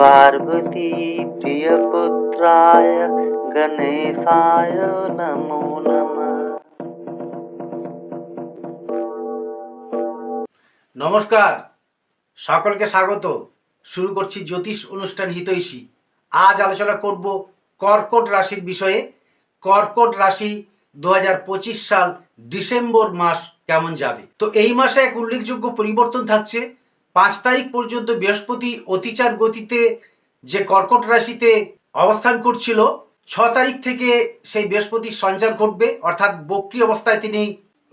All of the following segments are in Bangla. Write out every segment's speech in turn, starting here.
पार्वती प्रियपुत्राय गणेशाय नमो नमः নমস্কার সকলকে স্বাগত শুরু করছি জ্যোতিষ অনুষ্ঠান হিতৈষী আজ আলোচনা করব কর্কট রাশির বিষয়ে কর্কট রাশি দু সাল ডিসেম্বর মাস কেমন যাবে তো এই মাসে এক উল্লেখযোগ্য পরিবর্তন থাকছে পাঁচ তারিখ পর্যন্ত বৃহস্পতি অতিচার গতিতে যে কর্কট রাশিতে অবস্থান করছিল, ছ তারিখ থেকে সেই বৃহস্পতির সঞ্চার ঘটবে, অর্থাৎ বক্রি অবস্থায় তিনি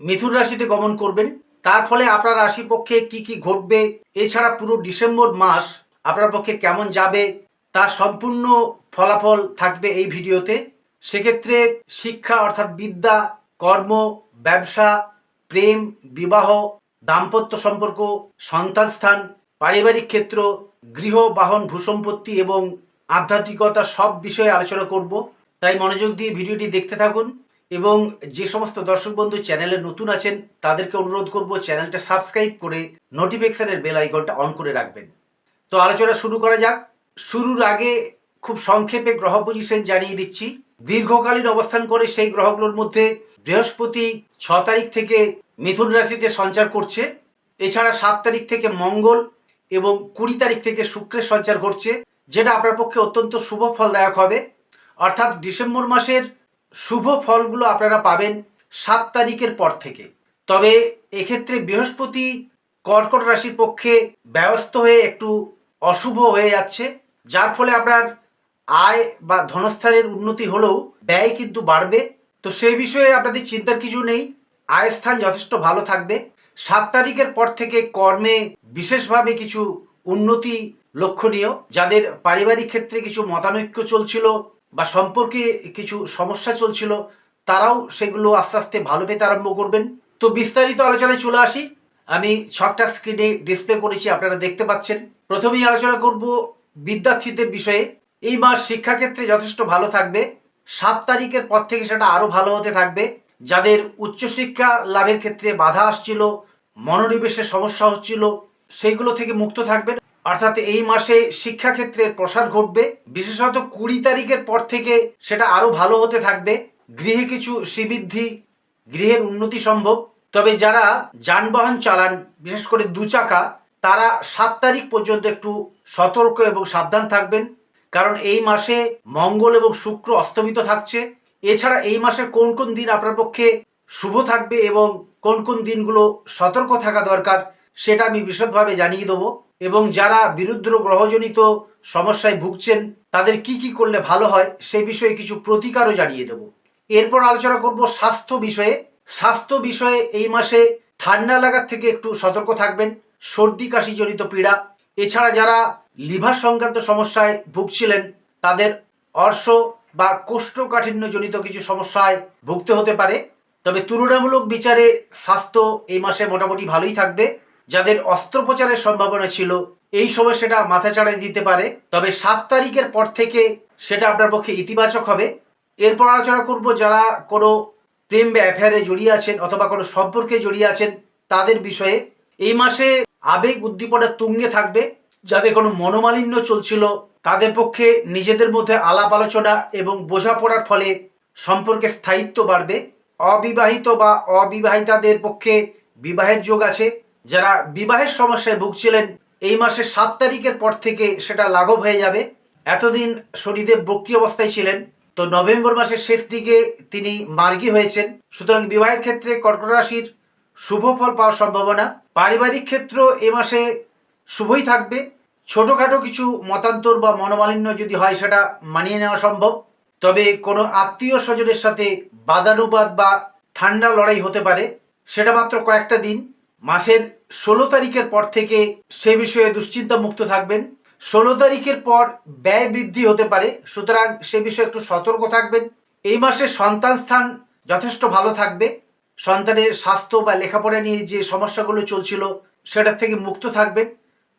মিথুন রাশিতে গমন করবেন। তার ফলে আপনার রাশির পক্ষে কি কি ঘটবে, এছাড়া পুরো ডিসেম্বর মাস আপনার পক্ষে কেমন যাবে, তার সম্পূর্ণ ফলাফল থাকবে এই ভিডিওতে। সেক্ষেত্রে শিক্ষা, অর্থাৎ বিদ্যা, কর্ম, ব্যবসা, প্রেম, বিবাহ দাম্পত্য সম্পর্ক, সন্তান স্থান, পারিবারিক ক্ষেত্র, গৃহ, বাহন, ভূসম্পত্তি এবং আধ্যাত্মিকতা সব বিষয়ে আলোচনা করব। তাই মনোযোগ দিয়ে ভিডিওটি দেখতে থাকুন এবং যে সমস্ত দর্শক বন্ধু চ্যানেলে নতুন আছেন, তাদেরকে অনুরোধ করব চ্যানেলটা সাবস্ক্রাইব করে নোটিফিকেশনের বেল আইকনটা অন করে রাখবেন। তো আলোচনা শুরু করা যাক। শুরুর আগে খুব সংক্ষেপে গ্রহ পজিশন জানিয়ে দিচ্ছি। দীর্ঘকালীন অবস্থান করে সেই গ্রহগুলোর মধ্যে বৃহস্পতি ছ তারিখ থেকে মিথুন রাশিতে সঞ্চার করছে। এছাড়া সাত তারিখ থেকে মঙ্গল এবং কুড়ি তারিখ থেকে শুক্রের সঞ্চার ঘটছে, যেটা আপনার পক্ষে অত্যন্ত শুভ ফলদায়ক হবে। অর্থাৎ ডিসেম্বর মাসের শুভ ফলগুলো আপনারা পাবেন সাত তারিখের পর থেকে। তবে এক্ষেত্রে বৃহস্পতি কর্কট রাশির পক্ষে ব্যস্ত হয়ে একটু অশুভ হয়ে যাচ্ছে, যার ফলে আপনার আয় বা ধনস্থানের উন্নতি হলেও ব্যয় কিন্তু বাড়বে। তো সেই বিষয়ে আপনাদের চিন্তার কিছু নেই। আয় স্থান যথেষ্ট ভালো থাকবে। সাত তারিখের পর থেকে কর্মে বিশেষভাবে কিছু উন্নতি লক্ষণীয়, যাদের পারিবারিক ক্ষেত্রে কিছু মতানৈক্য চলছিল বা সম্পর্কে কিছু সমস্যা চলছিল, তারাও সেগুলো আস্তে আস্তে ভালো পেতে আরম্ভ করবেন। তো বিস্তারিত আলোচনায় চলে আসি। আমি ছকটা স্ক্রিনে ডিসপ্লে করেছি, আপনারা দেখতে পাচ্ছেন। প্রথমেই আলোচনা করব বিদ্যার্থীদের বিষয়ে। এই মাস শিক্ষাক্ষেত্রে যথেষ্ট ভালো থাকবে। সাত তারিখের পর থেকে সেটা আরও ভালো হতে থাকবে। যাদের উচ্চশিক্ষা লাভের ক্ষেত্রে বাধা আসছিল, মনোনিবেশের সমস্যা হচ্ছিল, সেইগুলো থেকে মুক্ত থাকবেন। অর্থাৎ এই মাসে শিক্ষাক্ষেত্রের প্রসার ঘটবে। বিশেষত কুড়ি তারিখের পর থেকে সেটা আরও ভালো হতে থাকবে। গৃহে কিছু শ্রীবৃদ্ধি, গৃহের উন্নতি সম্ভব। তবে যারা যানবাহন চালান, বিশেষ করে দু চাকা, তারা সাত তারিখ পর্যন্ত একটু সতর্ক এবং সাবধান থাকবেন। কারণ এই মাসে মঙ্গল এবং শুক্র অস্তমিত থাকছে। এছাড়া এই মাসের কোন কোন দিন আপনার পক্ষে শুভ থাকবে এবং কোন কোন দিনগুলো সতর্ক থাকা দরকার, সেটা আমি বিশদভাবে জানিয়ে দেবো। এবং যারা বিরুদ্ধ গ্রহজনিত সমস্যায় ভুগছেন, তাদের কি কি করলে ভালো হয়, সে বিষয়ে কিছু প্রতিকারও জানিয়ে দেব। এরপর আলোচনা করব স্বাস্থ্য বিষয়ে। স্বাস্থ্য বিষয়ে এই মাসে ঠান্ডা লাগার থেকে একটু সতর্ক থাকবেন, সর্দি কাশি জনিত পীড়া। এছাড়া যারা লিভার সংক্রান্ত সমস্যায় ভুগছিলেন, তাদের অর্শ বা কোষ্ঠকাঠিন্যজনিত কিছু সমস্যায় ভুগতে হতে পারে, তবে তুলনামূলক বিচারে স্বাস্থ্য এই মাসে মোটামুটি ভালোই থাকবে। যাদের অস্ত্রোপচারের সম্ভাবনা ছিল, এই সময় সেটা মাথা চাড়াই দিতে পারে, তবে সাত তারিখের পর থেকে সেটা আপনার পক্ষে ইতিবাচক হবে। এরপর আলোচনা করব যারা কোনো প্রেম বা অ্যাফেয়ারে জড়িয়ে আছেন অথবা কোনো সম্পর্কে জড়িয়ে আছেন, তাদের বিষয়ে। এই মাসে আবেগ উদ্দীপনা তুঙ্গে থাকবে যাদের কোনো মনোমালিন্য চলছিল, তাদের পক্ষে নিজেদের মধ্যে আলাপ আলোচনা এবং বোঝাপড়ার ফলে সম্পর্কে স্থায়িত্ব বাড়বে। অবিবাহিত বা অবিবাহিতাদের পক্ষে বিবাহের যোগ আছে। যারা বিবাহের সমস্যায় ভুগছিলেন, এই মাসের সাত তারিখের পর থেকে সেটা লাঘব হয়ে যাবে। এতদিন শনিদেব বক্রি অবস্থায় ছিলেন, তো নভেম্বর মাসের শেষ দিকে তিনি মার্গী হয়েছেন। সুতরাং বিবাহের ক্ষেত্রে কর্কট রাশির শুভ ফল পাওয়ার সম্ভাবনা। পারিবারিক ক্ষেত্র এ মাসে শুভই থাকবে। ছোটোখাটো কিছু মতান্তর বা মনোমালিন্য যদি হয়, সেটা মানিয়ে নেওয়া সম্ভব। তবে কোনো আত্মীয় স্বজনের সাথে বাদানুবাদ বা ঠান্ডা লড়াই হতে পারে। সেটা মাত্র কয়েকটা দিন। মাসের ষোলো তারিখের পর থেকে সে বিষয়ে দুশ্চিন্তা মুক্ত থাকবেন। ষোলো তারিখের পর ব্যয় বৃদ্ধি হতে পারে। সুতরাং সে বিষয়ে একটু সতর্ক থাকবেন। এই মাসে সন্তান স্থান যথেষ্ট ভালো থাকবে। সন্তানের স্বাস্থ্য বা লেখাপড়া নিয়ে যে সমস্যাগুলো চলছিল, সেটার থেকে মুক্ত থাকবেন।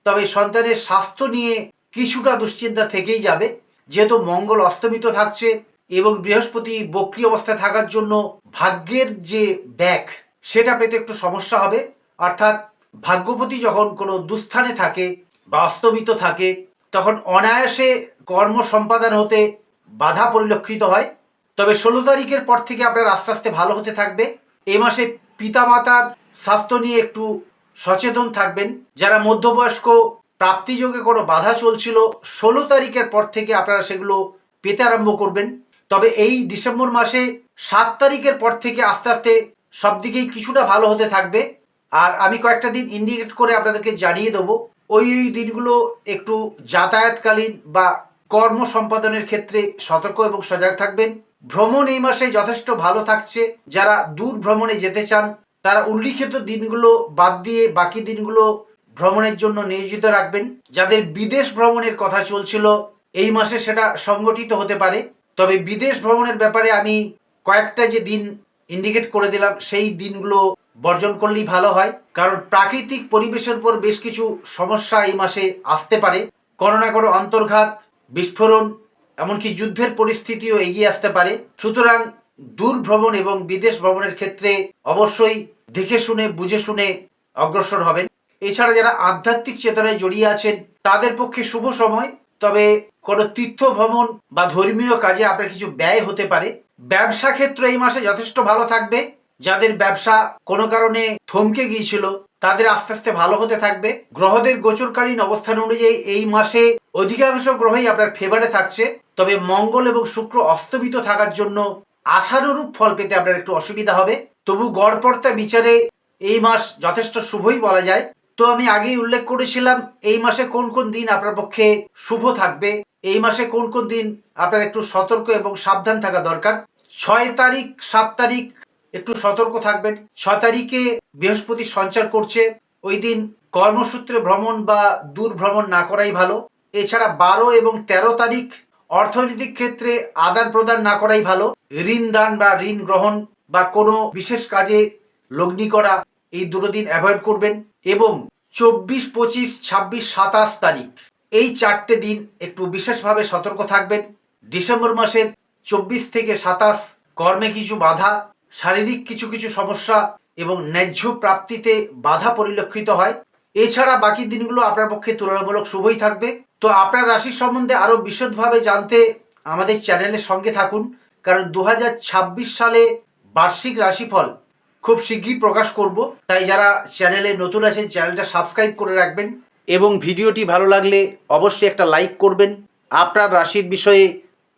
তবে সন্তানের স্বাস্থ্য নিয়ে কিছুটা দুশ্চিন্তা থেকেই যাবে। যেহেতু মঙ্গল অস্তমিত থাকছে এবং বৃহস্পতি বক্রি অবস্থায় থাকার জন্য ভাগ্যের যে ব্যাক সেটা পেতে একটু সমস্যা হবে। অর্থাৎ ভাগ্যপতি যখন কোনো দুস্থানে থাকে বা অস্তমিত থাকে, তখন অনায়াসে কর্ম সম্পাদন হতে বাধা পরিলক্ষিত হয়। তবে ষোলো তারিখের পর থেকে আপনার আস্তে আস্তে ভালো হতে থাকবে। এ মাসে পিতামাতার স্বাস্থ্য নিয়ে একটু সচেতন থাকবেন। যারা মধ্যবয়স্ক, প্রাপ্তিযোগে কোনো বাধা চলছিল, ষোলো তারিখের পর থেকে আপনারা সেগুলো পেতে আরম্ভ করবেন। তবে এই ডিসেম্বর মাসে সাত তারিখের পর থেকে আস্তে আস্তে সব দিকেই কিছুটা ভালো হতে থাকবে। আর আমি কয়েকটা দিন ইন্ডিকেট করে আপনাদেরকে জানিয়ে দেবো। ওই ওই দিনগুলো একটু যাতায়াতকালীন বা কর্ম সম্পাদনের ক্ষেত্রে সতর্ক এবং সজাগ থাকবেন। ভ্রমণ এই মাসে যথেষ্ট ভালো থাকছে। যারা দূর ভ্রমণে যেতে চান তারা উল্লিখিত দিনগুলো বাদ দিয়ে বাকি দিনগুলো ভ্রমণের জন্য নিয়োজিত রাখবেন। যাদের বিদেশ ভ্রমণের কথা চলছিল, এই মাসে সেটা সংগঠিত হতে পারে। তবে বিদেশ ভ্রমণের ব্যাপারে আমি কয়েকটা যে দিন ইন্ডিকেট করে দিলাম, সেই দিনগুলো বর্জন করলেই ভালো হয়। কারণ প্রাকৃতিক পরিবেশের উপর বেশ কিছু সমস্যা এই মাসে আসতে পারে। কোনো না কোনো অন্তর্ঘাত, বিস্ফোরণ, এমনকি যুদ্ধের পরিস্থিতিও এগিয়ে আসতে পারে। সুতরাং দূর ভ্রমণ এবং বিদেশ ভ্রমণের ক্ষেত্রে অবশ্যই দেখে শুনে, বুঝে শুনে অগ্রসর হবেন। এছাড়া যারা আধ্যাত্মিক চেতনায় জড়িয়ে আছেন, তাদের পক্ষে শুভ সময়। তবে কোনো তীর্থ ভ্রমণ বা ধর্মীয় কাজে আপনার কিছু ব্যয় হতে পারে। ব্যবসা ক্ষেত্র এই মাসে যথেষ্ট ভালো থাকবে। যাদের ব্যবসা কোনো কারণে থমকে গিয়েছিল, তাদের আস্তে আস্তে ভালো হতে থাকবে। গ্রহদের গোচরকালীন অবস্থান অনুযায়ী এই মাসে অধিকাংশ গ্রহই আপনার ফেভারে থাকছে। তবে মঙ্গল এবং শুক্র অস্তমিত থাকার জন্য আশানুরূপ ফল পেতে আপনার একটু অসুবিধা হবে। তবু গড়পড়তা বিচারে এই মাস যথেষ্ট শুভই বলা যায়। তো আমি আগেই উল্লেখ করেছিলাম, এই মাসে কোন কোন দিন আপনার পক্ষে শুভ থাকবে, এই মাসে কোন কোন দিন আপনার একটু সতর্ক এবং সাবধান থাকা দরকার। ছয় তারিখ, সাত তারিখ একটু সতর্ক থাকবেন। ছ তারিখে বৃহস্পতি সঞ্চার করছে, ওই দিন কর্মসূত্রে ভ্রমণ বা দূর ভ্রমণ না করাই ভালো। এছাড়া বারো এবং ১৩ তারিখ অর্থনৈতিক ক্ষেত্রে আদান প্রদান না করাই ভালো। ঋণ দান বা ঋণ গ্রহণ বা কোনো বিশেষ কাজে লগ্নি করা, এই দুটো দিন অ্যাভয়েড করবেন এবং চব্বিশ, পঁচিশ, ছাব্বিশ, সাতাশ তারিখ, এই চারটে দিন একটু বিশেষভাবে সতর্ক থাকবেন। ডিসেম্বর মাসের চব্বিশ থেকে সাতাশ, কর্মে কিছু বাধা, শারীরিক কিছু কিছু সমস্যা এবং ন্যায্য প্রাপ্তিতে বাধা পরিলক্ষিত হয়। এছাড়া বাকি দিনগুলো আপনার পক্ষে তুলনামূলক শুভই থাকবে। তো আপনার রাশির সম্বন্ধে আরও বিশদভাবে জানতে আমাদের চ্যানেলের সঙ্গে থাকুন, কারণ দু হাজার ছাব্বিশ সালে বার্ষিক রাশিফল খুব শীঘ্রই প্রকাশ করব। তাই যারা চ্যানেলে নতুন আছেন, চ্যানেলটা সাবস্ক্রাইব করে রাখবেন এবং ভিডিওটি ভালো লাগলে অবশ্যই একটা লাইক করবেন। আপনার রাশির বিষয়ে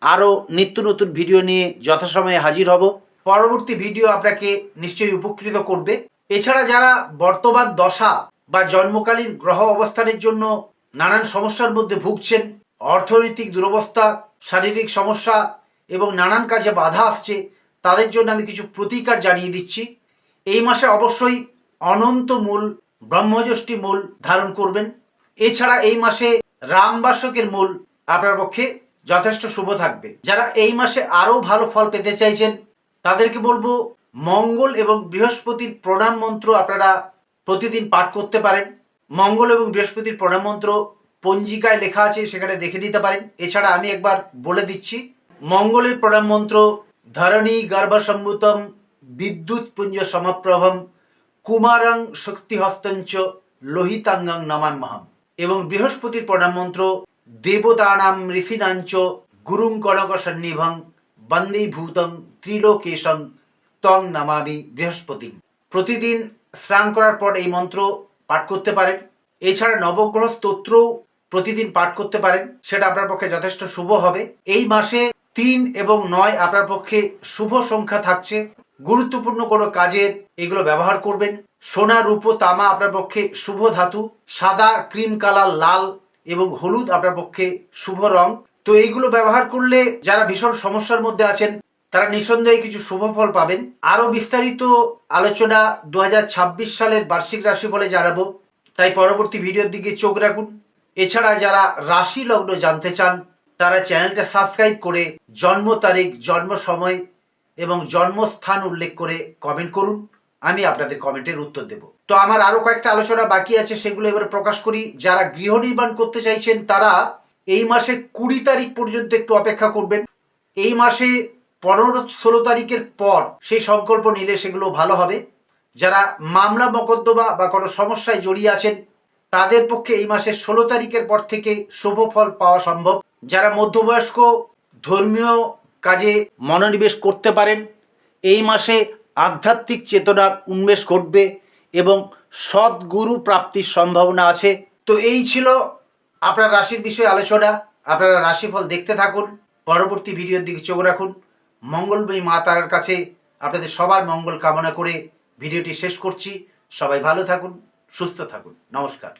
আরও নিত্য নতুন ভিডিও নিয়ে যথাসময়ে হাজির হব। পরবর্তী ভিডিও আপনাকে নিশ্চয়ই উপকৃত করবে। এছাড়া যারা বর্তমান দশা বা জন্মকালীন গ্রহ অবস্থানের জন্য নানান সমস্যার মধ্যে ভুগছেন, অর্থনৈতিক দুরবস্থা, শারীরিক সমস্যা এবং নানান কাজে বাধা আসছে, তাদের জন্য আমি কিছু প্রতিকার জানিয়ে দিচ্ছি। এই মাসে অবশ্যই অনন্ত মূল ব্রহ্মযষ্টি মূল ধারণ করবেন। এছাড়া এই মাসে রামবাসকের মূল আপনার পক্ষে যথেষ্ট শুভ থাকবে। যারা এই মাসে আরও ভালো ফল পেতে চাইছেন, তাদেরকে বলব, মঙ্গল এবং বৃহস্পতির প্রণাম মন্ত্র আপনারা প্রতিদিন পাঠ করতে পারেন। মঙ্গল এবং বৃহস্পতির প্রণাম মন্ত্র পঞ্জিকায় লেখা আছে, সেখানে দেখে নিতে পারেন। এছাড়া আমি একবার বলে দিচ্ছি, মঙ্গলের প্রণাম মন্ত্র ধরণী গর্ভসম্ভূতম বিদ্যুৎ পুঞ্জ সমাপ্রভম, কুমারং শক্তিহস্তঞ্চ, লোহিতাঙ্গাং নমাম্যহম এবং বৃহস্পতির প্রণাম মন্ত্র দেবতানাম ঋষিনাঞ্চ, গুরুং কনক সন্নিভং, বন্দে ভূতং ত্রিলোকেশং, তং নামামি বৃহস্পতি প্রতিদিন স্নান করার পর এই মন্ত্র পাঠ করতে পারেন। এছাড়া নবগ্রহ স্তোত্রও প্রতিদিন পাঠ করতে পারেন। সেটা আপনার পক্ষে যথেষ্ট শুভ হবে। এই মাসে তিন এবং নয় আপনার পক্ষে শুভ সংখ্যা থাকছে। গুরুত্বপূর্ণ কোনো কাজের এগুলো ব্যবহার করবেন। সোনা, রূপো, তামা আপনার পক্ষে শুভ ধাতু। সাদা, ক্রিম কালার, লাল এবং হলুদ আপনার পক্ষে শুভ রং। তো এইগুলো ব্যবহার করলে যারা ভীষণ সমস্যার মধ্যে আছেন তারা নিঃসন্দেহে কিছু শুভ ফল পাবেন। আরও বিস্তারিত আলোচনা দু হাজার ছাব্বিশ সালের বার্ষিক রাশি বলে জানাব। তাই পরবর্তী ভিডিওর দিকে চোখ রাখুন। এছাড়া যারা রাশি লগ্ন জানতে চান, তারা চ্যানেলটা সাবস্ক্রাইব করে জন্ম তারিখ, জন্ম সময় এবং জন্মস্থান উল্লেখ করে কমেন্ট করুন। আমি আপনাদের কমেন্টের উত্তর দেব। তো আমার আরও কয়েকটা আলোচনা বাকি আছে, সেগুলো এবারে প্রকাশ করি। যারা গৃহ নির্মাণ করতে চাইছেন, তারা এই মাসে কুড়ি তারিখ পর্যন্ত একটু অপেক্ষা করবেন। এই মাসে পনেরো ষোলো তারিখের পর সেই সংকল্প নিলে সেগুলো ভালো হবে। যারা মামলা মকদ্দমা বা কোনো সমস্যায় জড়িয়ে আছেন, তাদের পক্ষে এই মাসের ষোলো তারিখের পর থেকে শুভ ফল পাওয়া সম্ভব। যারা মধ্যবয়স্ক, ধর্মীয় কাজে মনোনিবেশ করতে পারেন, এই মাসে আধ্যাত্মিক চেতনার উন্মেষ ঘটবে এবং সদ্গুরু প্রাপ্তির সম্ভাবনা আছে। তো এই ছিল আপনার রাশির বিষয়ে আলোচনা। আপনারা রাশিফল দেখতে থাকুন। পরবর্তী ভিডিওর দিকে চোখ রাখুন। মঙ্গলময়ী মা তারার কাছে আপনাদের সবার মঙ্গল কামনা করে ভিডিওটি শেষ করছি। সবাই ভালো থাকুন, সুস্থ থাকুন। নমস্কার।